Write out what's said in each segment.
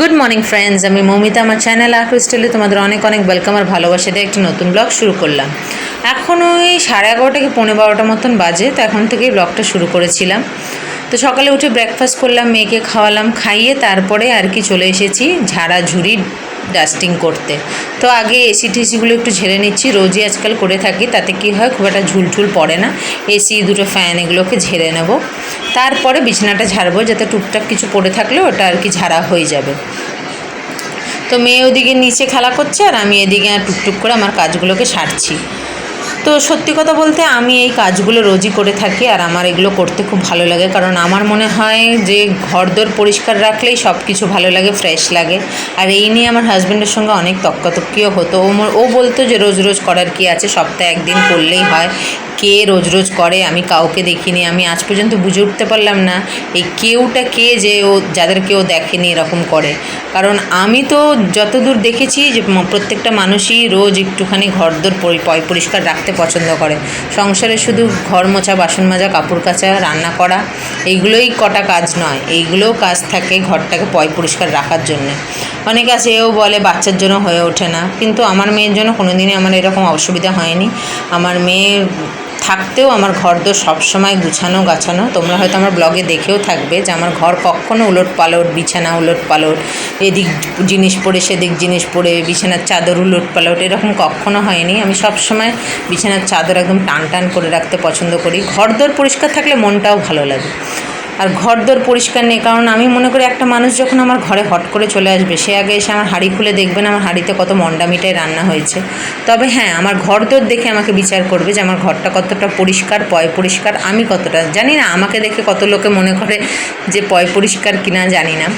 Good morning friends, আমি মৌমিতা। আমার channel আর হোস্টেলে তোমাদের অনেক অনেক ওয়েলকাম আর ভালোবাসা দিয়ে একটি নতুন ব্লগ শুরু করলাম। এখন ওই সাড়ে এগারোটা কি পনেরো বারোটা মতন বাজে, তো এখন থেকেই ব্লগটা শুরু করেছিলাম। তো সকালে উঠে ব্রেকফাস্ট করলাম, মেয়েকে খাওয়ালাম, খাইয়ে তারপরে আর কি চলে এসেছি ঝাড়া ঝুড়ি ডাস্টিং করতে। তো আগে এসি টেসিগুলো একটু ঝেড়ে নিচ্ছি, রোজই আজকাল করে থাকি, তাতে কি হয় খুব একটা ঝুলঝুল পড়ে না। এসি দুটো ফ্যান এগুলোকে ঝেড়ে নেব। তারপরে বিছানাটা ঝাড়বো, যাতে টুকটাক কিছু পড়ে থাকলে ওটা আর কি ঝাড়া হয়ে যাবে। তো মেয়ে ওদিকে নিচে খেলা করছে, আর আমি এদিকে টুকটুক করে আমার কাজগুলোকে সারছি। তো সত্যি কথা বলতে আমি এই কাজগুলো রোজই করে থাকি আর আমার এগুলো করতে খুব ভালো লাগে। কারণ আমার মনে হয় যে ঘরদোর পরিষ্কার রাখলেই সব কিছু ভালো লাগে, ফ্রেশ লাগে। আর এই নিয়ে আমার হাজব্যান্ডের সঙ্গে অনেক তক্কাতক্কিও হতো। ও ও বলতো যে রোজ রোজ করার কি আছে, সপ্তাহে একদিন করলেই হয়। কে রোজ রোজ করে আমি কাউকে দেখিনি, আমি আজ পর্যন্ত বুঝে উঠতে পারলাম না এই কেউটা কে যে ও যাদের কেউ দেখেনি এরকম করে। কারণ আমি তো যতদূর দেখেছি যে প্রত্যেকটা মানুষই রোজ একটুখানি ঘরদোর পরিষ্কার রাখতে পছন্দ করে। সংসারে শুধু ঘর মোছা, বাসন মাজা, কাপড় কাচা, রান্না করা, এইগুলোই কটা কাজ নয়। এইগুলোও কাজ থাকে ঘরটাকে পয় পরিষ্কার রাখার জন্যে। অনেকে আছে, এও বলে বাচ্চার জন্য হয়ে ওঠে না। কিন্তু আমার মেয়ের জন্য কোনো দিনই আমার এরকম অসুবিধা হয়নি। আমার মেয়ে থাকতেও আমার ঘর দোর সবসময় গুছানো, গাছানো। তোমরা হয়তো আমার ব্লগে দেখেও থাকবে যে আমার ঘর কখনো উলট পালট বিছানা উলট পালট এদিক জিনিস পড়ে, সেদিক জিনিস পড়ে, বিছানার চাদর উলট পালট এরকম কখনো হয়নি। আমি সবসময় বিছানার চাদর একদম টান টান করে রাখতে পছন্দ করি। ঘর দোর পরিষ্কার থাকলে মনটাও ভালো লাগে। আর ঘর দোর পরিষ্কার নেই, কারণ আমি মনে করি একটা মানুষ যখন আমার ঘরে হট করে চলে আসবে, সে আগে এসে আমার হাঁড়ি খুলে দেখবে না, আমার হাঁড়িতে কত মন্ডা মিটাই রান্না হয়েছে। তবে হ্যাঁ আমার ঘর দোর দেখে আমাকে বিচার করবে যে আমার ঘরটা কতটা পরিষ্কার, পয় পরিষ্কার, আমি কতটা, জানি না, আমাকে দেখে কত লোকে মনে করে যে পয় পরিষ্কার কিনা জানি না।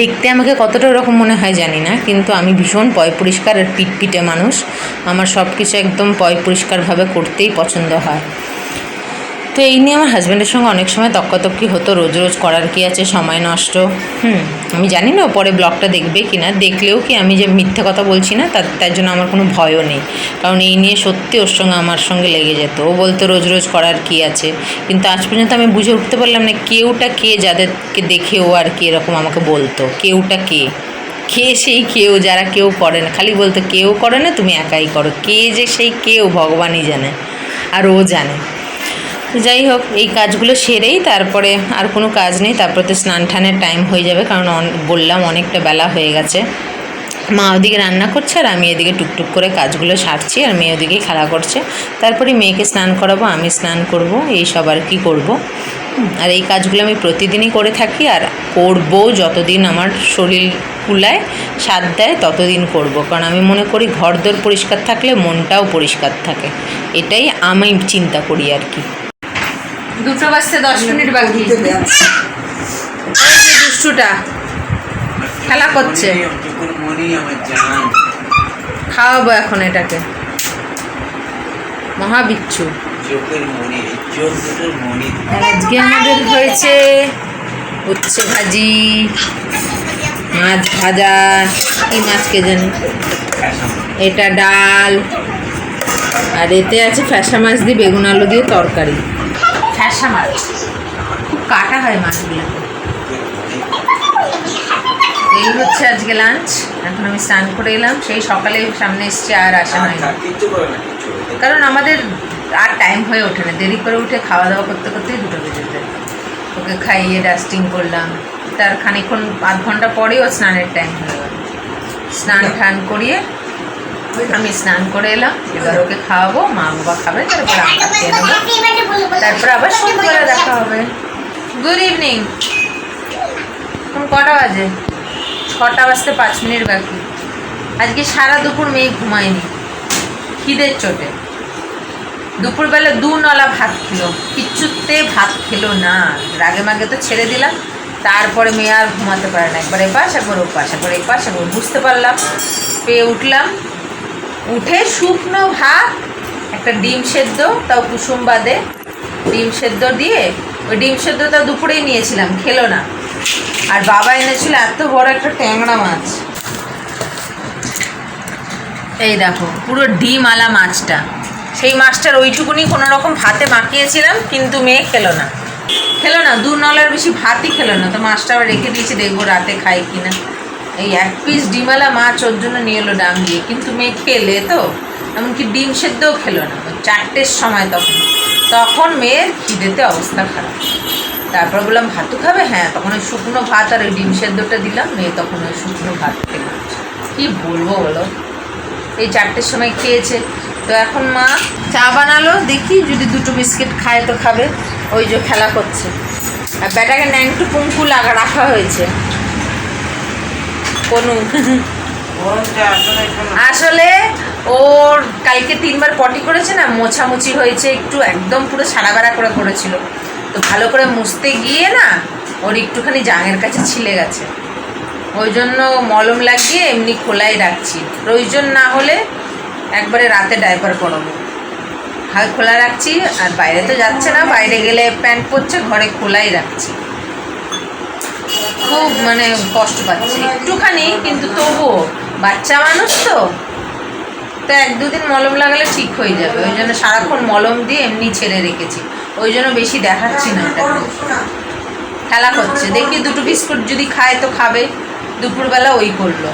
দেখতে আমাকে কতটা ওরকম মনে হয় জানি না, কিন্তু আমি ভীষণ পয় পরিষ্কার আর পিটপিটে মানুষ। আমার সব কিছু একদম পয় পরিষ্কারভাবে করতেই পছন্দ হয়। তো এই নিয়ে আমার হাজব্যান্ডের সঙ্গে অনেক সময় তক্কাতক্কি হতো, রোজ রোজ করার কি আছে, সময় নষ্ট। হুম, আমি জানি না পরে ব্লগটা দেখবে কি না দেখলেও কি আমি যে মিথ্যে কথা বলছি না, তার তার জন্য আমার কোনো ভয়ও নেই। কারণ এই নিয়ে সত্যি ওর সঙ্গে, আমার সঙ্গে লেগে যেত। ও বলতো রোজ রোজ করার কি আছে, কিন্তু আজ পর্যন্ত আমি বুঝে উঠতে পারলাম না কেউটা কে যাদেরকে দেখে ও আর কি এরকম আমাকে বলতো, কেউটা কে? কে সেই কেউ যারা কেউ করে না, খালি বলতো, কেউ করে না, তুমি একাই করো। কে যে সেই কেউ, ভগবানই জানে, আর ও জানে। যাই হোক এই কাজগুলো সেরেই তারপরে আর কোনো কাজ নেই। তারপরে তো স্নান টানের টাইম হয়ে যাবে, কারণ বললাম অনেকটা বেলা হয়ে গেছে। মা ওদিকে রান্না করছে আর আমি এদিকে টুকটুক করে কাজগুলো সারছি আর মেয়ে ওদিকেই খেলা করছে। তারপরে মেয়েকে স্নান করাবো, আমি স্নান করব, এই সব আর কি করব। আর এই কাজগুলো আমি প্রতিদিনই করে থাকি আর করব যতদিন আমার শরীর কুলায়, সাথ দেয় ততদিন করব। কারণ আমি মনে করি ঘরদোর পরিষ্কার থাকলে মনটাও পরিষ্কার থাকে। এটাই আমি চিন্তা করি আর কি। দুটো বাজতে দশ মিনিট বাকি। দুষ্টুটা খেলা করছে। খাওয়াবো এখন এটাকে। মহাবিচ্ছু। আজকে আমাদের হয়েছে উচ্ছে ভাজি মাছ ভাজা কি মাছ কে জানি এটা ডাল আর এতে আছে ফ্যাসা মাছ দিয়ে বেগুন আলু দিয়ে তরকারি। ফ্যাসা মাছ। খুব কাটা হয় মাছগুলো। এই হচ্ছে আজকে লাঞ্চ এখন আমি স্নান করে এলাম। সেই সকালে সামনে এসছে আর আসা করে না। কারণ আমাদের আর টাইম হয়ে ওঠে না। দেরি করে উঠে খাওয়া দাওয়া করতে করতেই দুটো বেজে যায়। ওকে খাইয়ে ডাস্টিং করলাম। তার খানিক্ষণ আধ ঘণ্টা পরেও স্নানের টাইম হয়ে গেল। স্নান টান করিয়ে আমি স্নান করে এলাম, এবার ওকে খাওয়াবো, মা বাবা খাবে, তারপর আমরা খেয়ে নেব। তারপর আবার সন্ধ্যাবেলা দেখা হবে। গুড ইভিনিং এখন কটা বাজে? ছটা বাজতে পাঁচ মিনিট বাকি। আজকে সারা দুপুর মেয়ে ঘুমায়নি। খিদের চোটে। দুপুরবেলা দু নলা ভাত খেলো। কিচ্ছুতে ভাত খেলো না। রাগে মাগে তো ছেড়ে দিলাম। তারপরে মেয়ে আর ঘুমাতে পারে না। একবার এপাশ, একবার ওপাশ, একবার এপাশ, একবার বুঝতে পারলাম। পেয়ে উঠলাম। উঠে শুকনো ভাত, একটা ডিম সেদ্ধ, তাও কুসুম বাদে। ডিম সেদ্ধ দিয়ে, ওই ডিম সেদ্ধটা দুপুরেই নিয়েছিলাম, খেলো না। আর বাবা এনেছিল এত বড় একটা ট্যাংরা মাছ। এই দেখো, পুরো ডিম আলা মাছটা। সেই মাছটার ওইটুকুনি কোনো রকম ভাতে মাখিয়েছিলাম, কিন্তু মেয়ে খেলো না। খেলো না, দু নলার বেশি ভাতই খেলো না, তো মাছটা আবার রেখে দিয়েছি, দেখব রাতে খাই কিনা। এই এক পিস ডিমালা মাছ ওর জন্য নিয়ে এলো ডাম দিয়ে কিন্তু মেয়ে খেলে তো। এমনকি ডিম সেদ্ধও খেলো না। চারটের সময় তখন। তখন মেয়ের খিদেতে অবস্থা খারাপ। তারপর বললাম, ভাতু খাবে? হ্যাঁ। তখন ওই শুকনো ভাত আর ওই ডিম সেদ্ধটা দিলাম। মেয়ে তখন ওই শুকনো ভাত খেলো। কি বলব বলো? এই চারটের সময় খেয়েছে। তো এখন মা চা বানালো, দেখি যদি দুটো বিস্কিট খায় তো খাবে। ওই যে খেলা করছে। আর ব্যাটাকে ন্যাংটু পুঙ্কু লাগা, রাখা হয়েছে। কোনো আসলে ওর কালকে তিনবার পটি করেছে না, মোছামুছি হয়েছে, একটু একদম পুরো সারা বেড়া করে করেছিল। তো ভালো করে মুছতে গিয়ে না, ওর একটুখানি জাঙের কাছে ছিলে গেছে। ওই জন্য মলম লাগিয়ে এমনি খোলাই রাখছি। প্রয়োজন না হলে একবারে রাতে ডাইপার পরাবো। হাল খোলা রাখছি, আর বাইরে তো যাচ্ছে না, বাইরে গেলে প্যান্ট পরছে, ঘরে খোলাই রাখছি। খুব মানে কষ্ট পাচ্ছি। একটুখানি, কিন্তু তবুও। বাচ্চা মানুষ তো। তো এক দুদিন মলম লাগালে ঠিক হয়ে যাবে। ওই জন্য সারাক্ষণ মলম দিয়ে এমনি ছেড়ে রেখেছি। ওই জন্য বেশি দেখাচ্ছি না এটা। খেলা করছে। দেখি দুটো বিস্কুট যদি খায় তো খাবে। দুপুরবেলা ওই করল।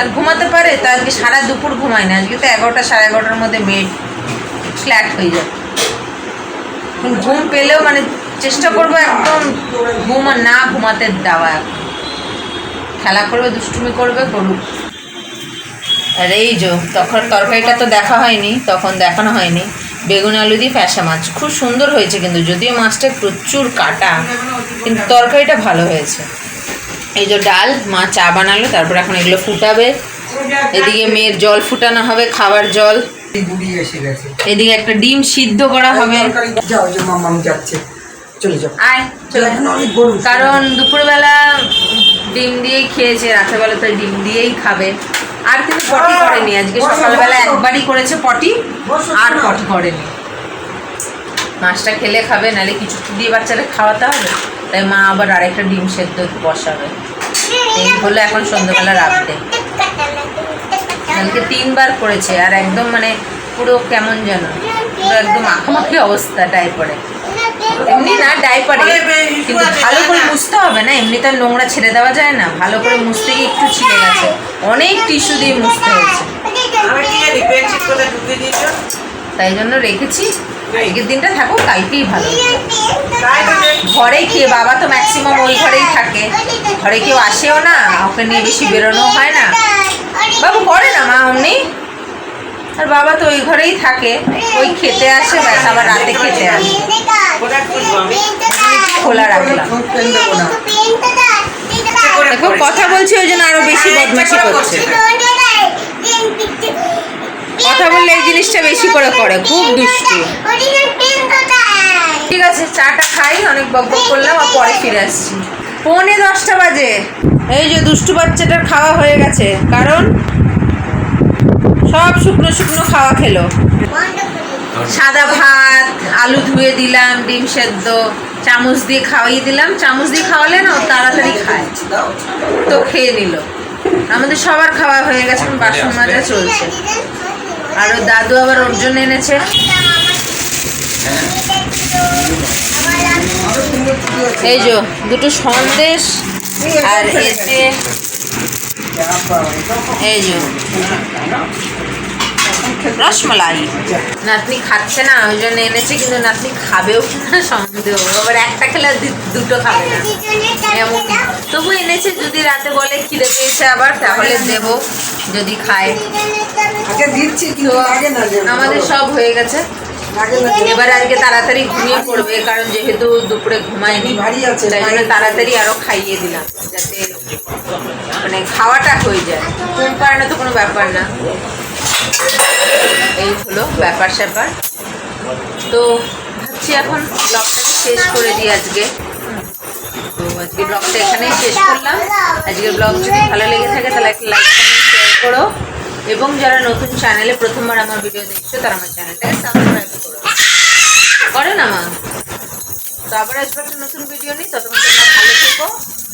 আর ঘুমাতে পারে, তো আজকে সারা দুপুর ঘুমায় না। আজকে তো এগারোটা, সাড়ে এগারোটার মধ্যে বেড ফ্ল্যাট হয়ে যাবে। ঘুম পেলেও মানে চেষ্টা করব একদম ঘুম না ঘুমাতে দেওয়া খেলা করবে দুষ্টুমি করবে করুক। আর এই যে তখন তরকারিটা তো দেখা হয়নি তখন দেখানো হয়নি। বেগুন আলু দিয়ে ফ্যাসা মাছ। খুব সুন্দর হয়েছে কিন্তু যদিও মাছটা প্রচুর কাটা কিন্তু তরকারিটা ভালো হয়েছে। এই যে ডাল মা চা বানালো তারপর এখন এগুলো ফুটাবে। এদিকে মেয়ের জল ফুটানো হবে খাবার জল। এদিকে একটা ডিম সিদ্ধ করা হবে। যাও যাচ্ছে। চলে যাও। আয় চলে অনেক গরম কারণ দুপুরবেলা ডিম দিয়েই খেয়েছে রাত্রেবেলা তো ডিম দিয়েই খাবে। আর কিন্তু পটি করেনি আজকে সকালবেলা একবারই করেছে পটি আর পটি করেনি। মাছটা খেলে খাবে নাহলে কিছু দিয়ে বাচ্চাদের খাওয়াতে হবে। তাই মা আবার আরেকটা ডিম সেদ্ধ বসাবে। এই হলো এখন সন্ধ্যেবেলা রাখতে কালকে তিনবার করেছে আর একদম মানে পুরো কেমন যেন পুরো একদম মাখামাখি অবস্থা ডাইপারে এমনি না ডাইপারে কিন্তু ভালো করে মুছতে হবে না? এমনি তো নোংরা ছেড়ে দেওয়া যায় না। ভালো করে মুছতে গিয়ে একটু ছিঁড়ে গেছে। অনেক টিস্যু দিয়ে মুছতে হয়েছে। তাই জন্য রেখেছি। আজকের দিনটা থাকুক কালকেই ভালো ঘরে খেয়ে বাবা তো ম্যাক্সিমাম ওই ঘরেই থাকে। ঘরে কেউ আসেও না ওকে নিয়ে বেশি বেরোনো হয় না। বাবু করে না মা অমনি? আর বাবা তো ওই ঘরেই থাকে। ওই খেতে আসে ব্যাস আবার রাতে খেতে আসে। খোলা রাখলাম। দেখো কথা বলছি ওই জন্য আরও বেশি বদমাশি করছে। কথা বললে এই জিনিসটা বেশি করে করে। খুব দুষ্টু। ঠিক আছে চাটা খাই অনেক বক বক করলাম আর পরে ফিরে আসছি। পৌনে দশটা বাজে। এই যে দুষ্টু বাচ্চাটার খাওয়া হয়ে গেছে। কারণ সব শুকনো শুকনো খাওয়া খেলো। সাদা ভাত, আলু ধুয়ে দিলাম, ডিম সেদ্ধ, চামচ দিয়ে খাওয়াই দিলাম। চামচ দিয়ে খাওয়ালে না ও তাড়াতাড়ি খায়। তো খেয়ে নিল। আমাদের সবার খাওয়া হয়ে গেছে, বাসন মাজা চলছে। আর ওর দাদু আবার ওর জন্য এনেছে। এই যে দুটো সন্দেশ, আর এতে এই যে। রসমালাই। নাতনি খাচ্ছে না ওই জন্য এনেছে কিন্তু নাতনি খাবেও না সন্দেহ। আবার একটা খেলে দুটো খাবে না। এমন। তবু এনেছে যদি রাতে বলে খিদে পেয়েছে আবার তাহলে দেব যদি খায়। দিচ্ছি না যে আমাদের সব হয়ে গেছে। আগে না যে- এবার আজকে তাড়াতাড়ি ঘুমিয়ে পড়বে কারণ যেহেতু দুপুরে ঘুমায়নি তাই জন্য তাড়াতাড়ি আরও খাইয়ে দিলাম যাতে মানে খাওয়াটা হয়ে যায়। ঘুম পাড়ানো তো কোনো ব্যাপার না। এই হলো ব্যাপার স্যাপার। তো ভাবছি এখন ব্লগটাকে শেষ করে দিই আজকে। তো আজকে ব্লগটা এখানেই শেষ করলাম। আজকের ব্লগ যদি ভালো লেগে থাকে তাহলে একটা লাইক কমেন্ট শেয়ার করো। এবং যারা নতুন চ্যানেলে প্রথমবার আমার ভিডিও দেখছ, তারা আমার চ্যানেলটাকে সাবস্ক্রাইব করো। করে না, মা? তো আবার আসব একটা নতুন ভিডিও নিই ততক্ষণ তোমরা ভালো থেকো,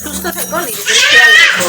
সুস্থ থেকো, নিজেদের খেয়াল রাখো।